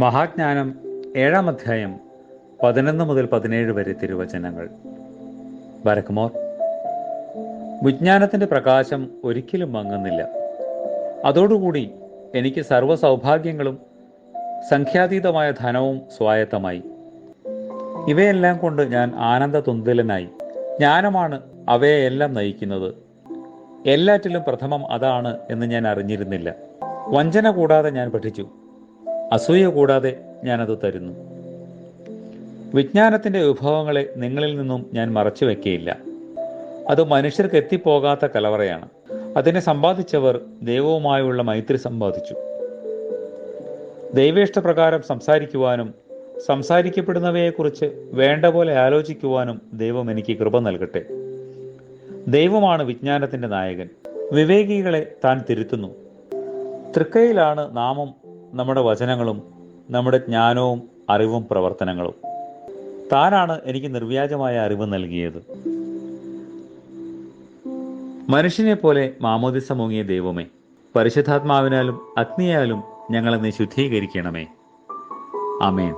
മഹാജ്ഞാനം ഏഴാം അധ്യായം പതിനൊന്ന് മുതൽ പതിനേഴ് വരെ തിരുവചനങ്ങൾ. വരക്കുമോർ വിജ്ഞാനത്തിന്റെ പ്രകാശം ഒരിക്കലും മങ്ങുന്നില്ല. അതോടുകൂടി എനിക്ക് സർവ സൗഭാഗ്യങ്ങളും സംഖ്യാതീതമായ ധനവും സ്വായത്തമായി. ഇവയെല്ലാം കൊണ്ട് ഞാൻ ആനന്ദ തുന്തലനായി. ജ്ഞാനമാണ് അവയെല്ലാം നയിക്കുന്നത്. എല്ലാറ്റിലും പ്രഥമം അതാണ് എന്ന് ഞാൻ അറിഞ്ഞിരുന്നില്ല. വഞ്ചന കൂടാതെ ഞാൻ പഠിച്ചു. അസൂയ കൂടാതെ ഞാനത് തരുന്നു. വിജ്ഞാനത്തിന്റെ വിഭവങ്ങളെ നിങ്ങളിൽ നിന്നും ഞാൻ മറച്ചു വയ്ക്കുകയില്ല അത് മനുഷ്യർക്ക് എത്തിപ്പോകാത്ത കലവറയാണ്. അതിനെ സമ്പാദിച്ചവർ ദൈവവുമായുള്ള മൈത്രി സമ്പാദിച്ചു. ദൈവേഷ്ടപ്രകാരം സംസാരിക്കുവാനും സംസാരിക്കപ്പെടുന്നവയെക്കുറിച്ച് വേണ്ട പോലെ ആലോചിക്കുവാനും ദൈവം എനിക്ക് കൃപ നൽകട്ടെ. ദൈവമാണ് വിജ്ഞാനത്തിന്റെ നായകൻ. വിവേകികളെ താൻ തിരുത്തുന്നു. തൃക്കയിലാണ് നാമം നമ്മുടെ വചനങ്ങളും നമ്മുടെ ജ്ഞാനവും അറിവും പ്രവർത്തനങ്ങളും. താനാണ് എനിക്ക് നിർവ്യാജമായ അറിവ് നൽകിയത്. മനുഷ്യനെ പോലെ മാമോദിസ മുങ്ങിയ ദൈവമേ പരിശുദ്ധാത്മാവിനാലും അഗ്നിയാലും ഞങ്ങളെ നീ ശുദ്ധീകരിക്കണമേ. ആമേൻ.